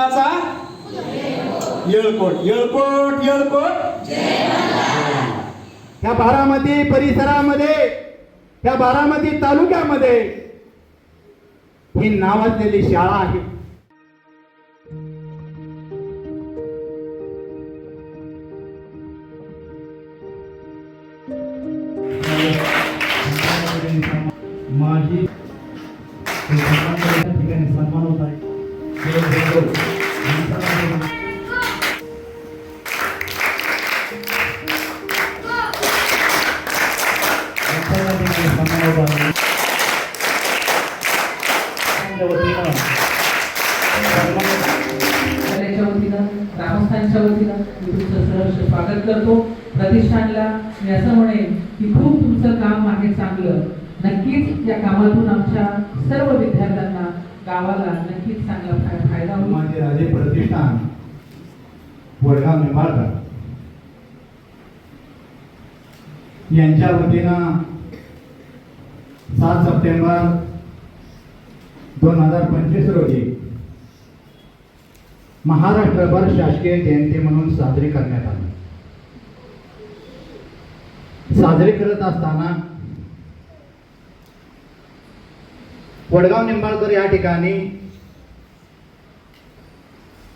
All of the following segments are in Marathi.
मल्लाचा येळकोट. येळकोट येळकोट? ह्या बारामती परिसरामध्ये ह्या बारामती तालुक्यामध्ये ही नावाजलेली शाळा आहे. माझी शाळेच्या वतीनं ग्रामस्थांच्या वतीनं मी तुमचं सहर्ष स्वागत करतो. प्रतिष्ठानला मी असं म्हणेन की खूप तुमचं काम आहे चांगलं. नक्कीच या कामातून आमच्या सर्व विद्यार्थ्यांना गावाला नक्कीच चांगला फायदा होईल. माझे राजे प्रतिष्ठान वडगाव निंबाळकर. यांच्या वतीनं सात सप्टेंबर दोन हजार पंचवीस रोजी महाराष्ट्रभर शासकीय जयंती म्हणून साजरी करण्यात आली. साजरी करत असताना वडगाव निंबाळकर या ठिकाणी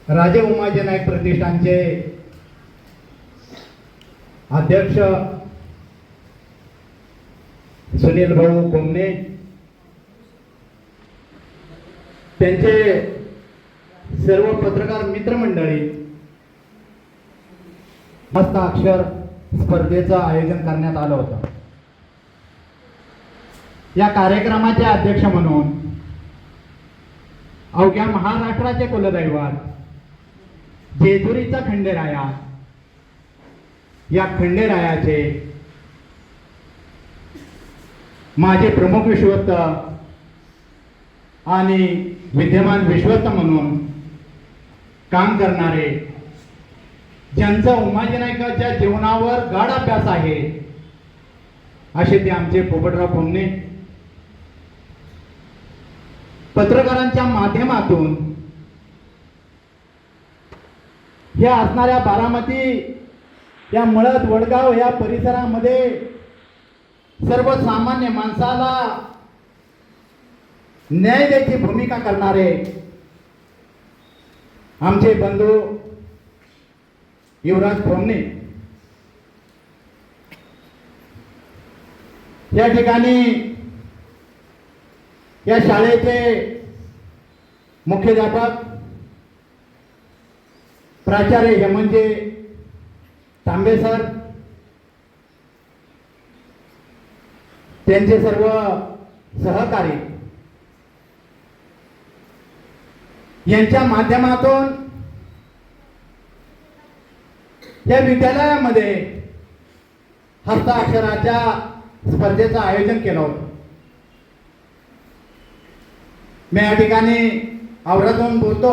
राजे उमाजी नाईक प्रतिष्ठानचे अध्यक्ष सुनील भाऊ कोमने त्यांचे सर्व पत्रकार मित्रमंडळी हस्ताक्षर स्पर्धेचं आयोजन करण्यात आलं होतं. या कार्यक्रमाचे अध्यक्ष म्हणून अवघ्या महाराष्ट्राचे कुलदैवत जेजुरीचा खंडेराया या खंडेरायाचे माझे प्रमुख विश्वस्त आणि विद्यमान विश्वस्त म्हणून काम करणारे ज्यांचा उमाजी नायकाच्या जीवनावर गाढ अभ्यास आहे असे ते आमचे पोपटराव कोमने पत्रकारांच्या माध्यमातून ह्या असणाऱ्या बारामती या मळद वडगाव या परिसरामध्ये सर्वसामान्य माणसाला न्याय द्यायची भूमिका करणारे आमचे बंधू युवराज खोमणे या ठिकाणी या शाळेचे मुख्याध्यापक प्राचार्य हेमंतजे तांबे सर त्यांचे सर्व सहकारी यांच्या माध्यमातून या विद्यालयामध्ये हस्ताक्षराच्या स्पर्धेचं आयोजन केलं होतं. मी या ठिकाणी आवरातून बोलतो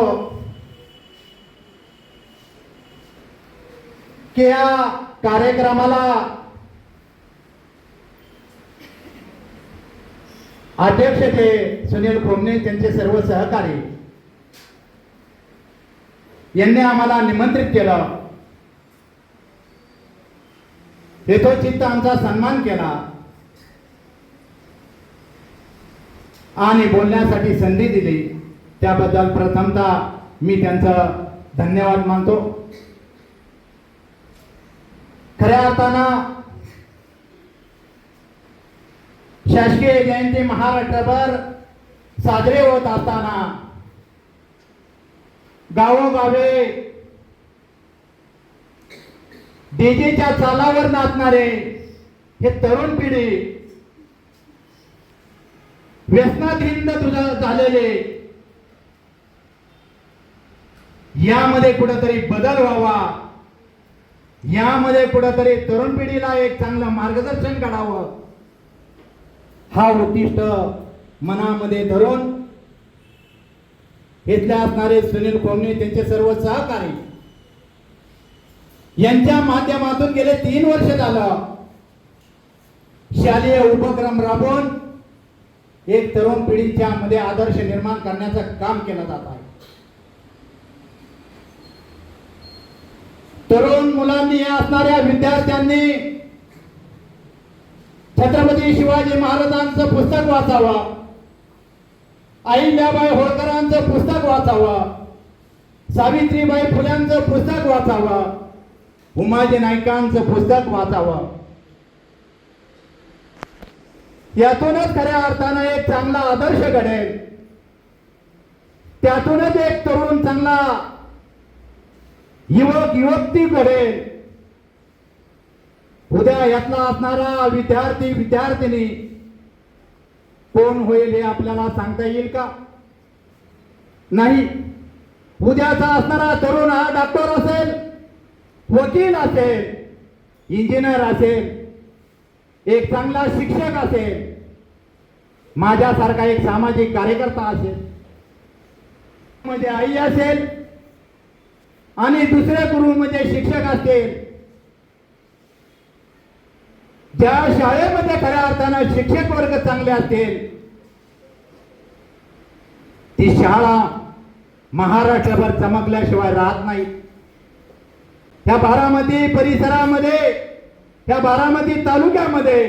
की या कार्यक्रमाला अध्यक्ष ते सुनील खोमणे त्यांचे सर्व सहकारी यांनी आम्हाला निमंत्रित केलं. यथोचित आमचा सन्मान केला. आणि बोलण्यासाठी संधी दिली. त्याबद्दल प्रथमतः मी त्यांचं धन्यवाद मानतो. खऱ्या अर्थानं शासकीय जयंती महाराष्ट्रभर साजरे होत असताना गावोगावे. डीजेच्या चालावर नाचणारे हे तरुण पिढी व्यसनाधीन तुझा झालेले यामध्ये कुठंतरी बदल व्हावा. यामध्ये कुठंतरी तरुण पिढीला एक चांगलं मार्गदर्शन करावं हा उद्दिष्ट मनामध्ये धरून इथले असणारे सुनील कोमणे त्यांचे सर्व सहकारी यांच्या माध्यमातून गेले तीन वर्ष झालं. शालेय उपक्रम राबवून एक तरुण पिढीच्या मध्ये आदर्श निर्माण करण्याचं काम केलं जात आहे. तरुण मुलांनी असणाऱ्या विद्यार्थ्यांनी छत्रपती शिवाजी महाराजांचं पुस्तक वाचावं. अहिल्याबाई होळकरांचं पुस्तक वाचावं. सावित्रीबाई फुल्यांचं पुस्तक वाचावं. उमाजी नाईकांचं पुस्तक वाचावं. यातूनच खऱ्या अर्थानं एक चांगला आदर्श घडेल. त्यातूनच एक तरुण चांगला युवक युवती घडेल. उद्या यातला असणारा विद्यार्थी विद्यार्थिनी कोण होईल हे आपल्याला सांगता येईल का? नाही. उद्याचा असणारा तरुण हा डॉक्टर असेल वकील असेल इंजिनियर असेल एक चांगला शिक्षक असेल माझ्यासारखा एक सामाजिक कार्यकर्ता असेल म्हणजे आई असेल आणि दुसरे गुरु म्हणजे शिक्षक असतील ज्या शाळेमध्ये खऱ्या अर्थानं शिक्षक वर्ग चांगले असतील ती शाळा महाराष्ट्रभर चमकल्याशिवाय राहत नाही. त्या बारामती परिसरामध्ये ह्या बारामती तालुक्यामध्ये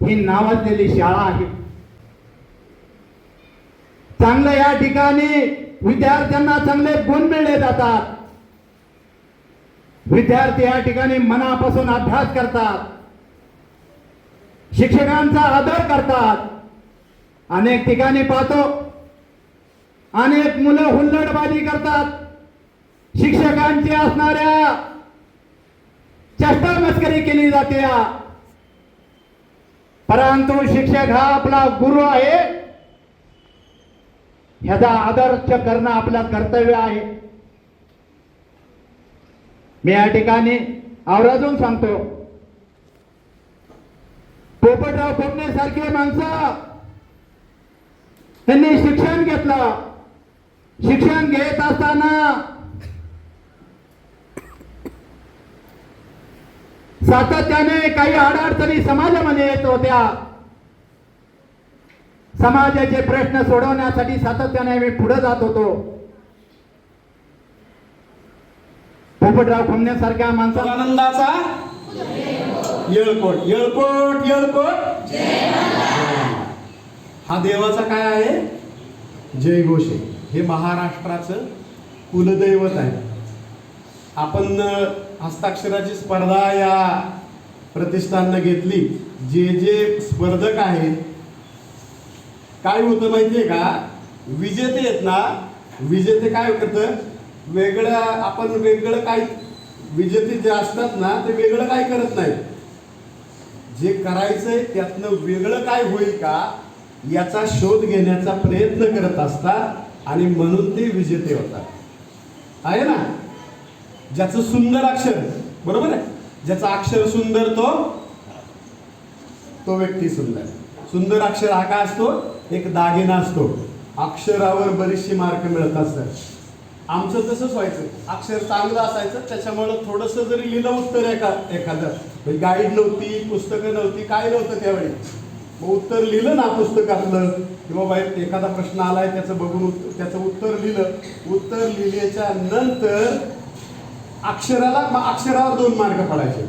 ही नावाजलेली शाळा आहे. चांगलं या ठिकाणी विद्यार्थ्यांना चांगले गुण मिळले जातात. विद्यार्थी या ठिकाणी मनापासून अभ्यास करतात. शिक्षकांचा आदर करतात. अनेक ठिकाणी पाहतो. अनेक मुलं हुल्लडबाजी करतात. शिक्षकांची असणाऱ्या चष्टा मस्करी केली जाते. परंतु शिक्षक हा आपला गुरु आहे. ह्याचा आदर्श करणं आपलं कर्तव्य आहे. मी या ठिकाणी आवर्जून सांगतो. पोपटराव कोपणे सारखे माणसं त्यांनी शिक्षण घेतलं. शिक्षण घेत असताना सातत्याने काही अडचणी समाजामध्ये येत होत्या. समाजाचे प्रश्न सोडवण्यासाठी सातत्याने मी पुढे जात होतो. पोपटराव खोमण्यासारख्या माणसाला आनंदाचा येळकोट. येळकोट येळकोट. हा देवाचा काय आहे? जय घोषे. हे महाराष्ट्राचं कुलदैवत आहे. आपण हस्ताक्षराची स्पर्धा या प्रतिष्ठाननं घेतली. जे जे स्पर्धक आहेत काय होतं माहितीये का? विजेते आहेत ना? विजेते काय करतं? वेगळं आपण वेगळं काही विजेते जे असतात ना ते वेगळं काय करत नाहीत. जे करायचंय त्यातनं वेगळं काय होईल का याचा शोध घेण्याचा प्रयत्न करत असतात आणि म्हणून ते विजेते होतात. आहे ना? ज्याचं सुंदर अक्षर बरोबर आहे? ज्याचं अक्षर सुंदर तो तो व्यक्ती सुंदर. सुंदर अक्षर हा काय असतो? एक दागिना असतो. अक्षरावर बरीचशी मार्क मिळत असतात आमचं तसंच व्हायचं. अक्षर चांगलं असायचं त्याच्यामुळं थोडंसं जरी लिहिलं उत्तर एका एखादं. म्हणजे गाईड नव्हती पुस्तकं नव्हती काय नव्हतं त्यावेळी. मग उत्तर लिहिलं ना पुस्तकातलं. किंवा बाई एखादा प्रश्न आलाय त्याचं बघून उत्तर त्याचं उत्तर लिहिलं. उत्तर लिहिल्याच्या नंतर अक्षराला अक्षरावर दोन मार्क पडायचे.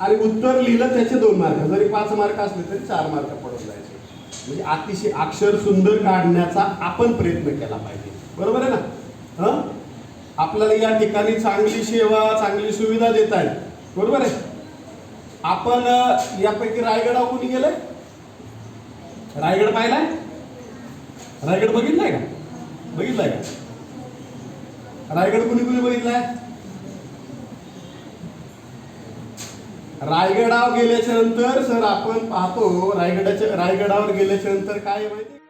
आणि उत्तर लिहिलं त्याचे दोन मार्क. जरी पाच मार्क असले तरी चार मार्क पडून जायचे. म्हणजे अतिशय अक्षर सुंदर काढण्याचा आपण प्रयत्न केला पाहिजे. बरोबर आहे ना? आपल्याला या ठिकाणी चांगली सेवा चांगली सुविधा देत आहेत. बरोबर आहे? आपण यापैकी रायगडावर कुणी गेलंय? रायगड पाहिलाय? रायगड बघितलाय का? बघितलाय का? रायगड कुणी कुणी बघितलाय? रायगडावर गेल्याच्यानंतर सर आपण पाहतो रायगडाच्या रायगडावर गेल्याच्यानंतर काय माहिती?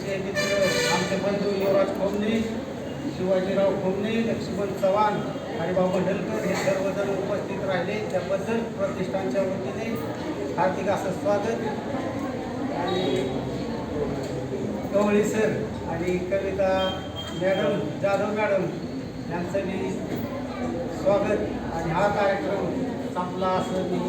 त्यांचे मित्र आमचे बंधू युवराज खोमणे शिवाजीराव खोमणे लक्ष्मण चव्हाण हरिभाऊ मंडलकर हे सर्वजण उपस्थित राहिले. त्याबद्दल प्रतिष्ठानच्या वतीने हार्दिक असं स्वागत. आणि कवळी सर आणि कविता मॅडम जाधव मॅडम यांचं मी स्वागत. आणि हा कार्यक्रम संपला असं मी